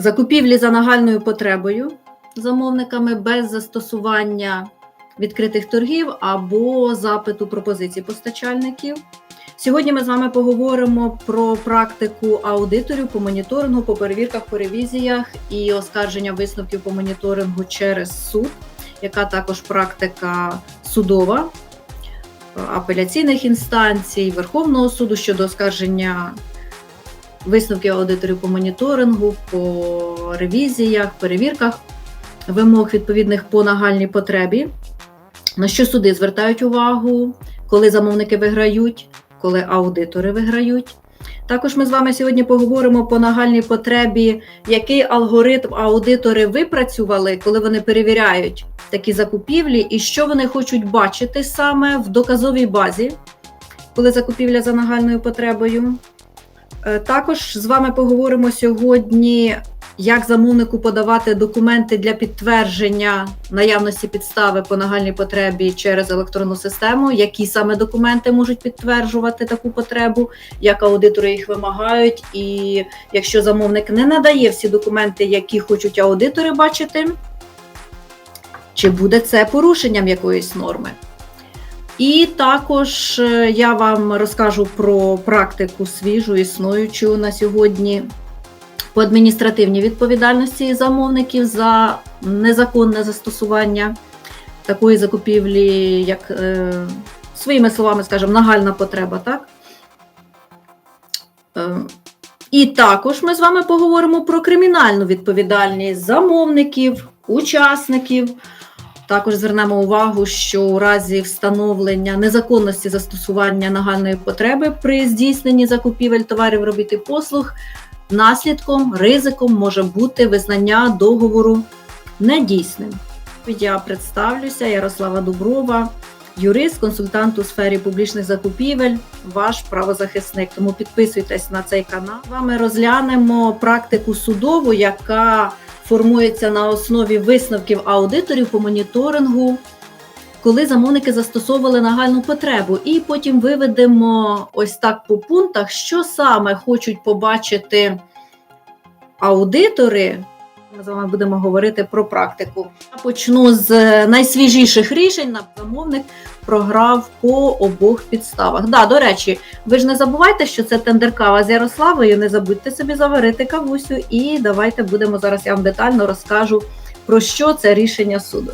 закупівлі за нагальною потребою замовниками без застосування відкритих торгів або запиту пропозицій постачальників. Сьогодні ми з вами поговоримо про практику аудиторів по моніторингу, по перевірках, по ревізіях і оскарження висновків по моніторингу через суд, яка також практика судова е, апеляційних інстанцій, Верховного суду щодо оскарження висновків аудиторів по моніторингу, по ревізіях, перевірках вимог відповідних по нагальній потребі. На що суди звертають увагу, коли замовники виграють, коли аудитори виграють. Також ми з вами сьогодні поговоримо по нагальній потребі, який алгоритм аудитори випрацювали, коли вони перевіряють такі закупівлі, і що вони хочуть бачити саме в доказовій базі, коли закупівля за нагальною потребою. Е, Також з вами поговоримо сьогодні, як замовнику подавати документи для підтвердження наявності підстави по нагальній потребі через електронну систему, які саме документи можуть підтверджувати таку потребу, як аудитори їх вимагають, і якщо замовник не надає всі документи, які хочуть аудитори бачити, чи буде це порушенням якоїсь норми. І також е, я вам розкажу про практику свіжу, існуючу на сьогодні по адміністративній відповідальності замовників за незаконне застосування такої закупівлі, як е, своїми словами, скажімо, нагальна потреба, так? Е, і також ми з вами поговоримо про кримінальну відповідальність замовників, учасників. Також звернемо увагу, що у разі встановлення незаконності застосування нагальної потреби при здійсненні закупівель товарів, робіт послуг наслідком, ризиком може бути визнання договору недійсним. Я представлюся, Ярослава Дуброва, юрист, консультант у сфері публічних закупівель, ваш правозахисник. Тому підписуйтесь на цей канал. З вами розглянемо практику судову, яка формується на основі висновків аудиторів по моніторингу, коли замовники застосовували нагальну потребу. І потім виведемо ось так по пунктах, що саме хочуть побачити аудитори. Ми з вами будемо говорити про практику. Я почну з найсвіжіших рішень. Замовник програв по обох підставах. Да, до речі, ви ж не забувайте, що це тендеркава з Ярославою. Не забудьте собі заварити кавусю, і давайте будемо зараз. Я вам детально розкажу про що це рішення суду.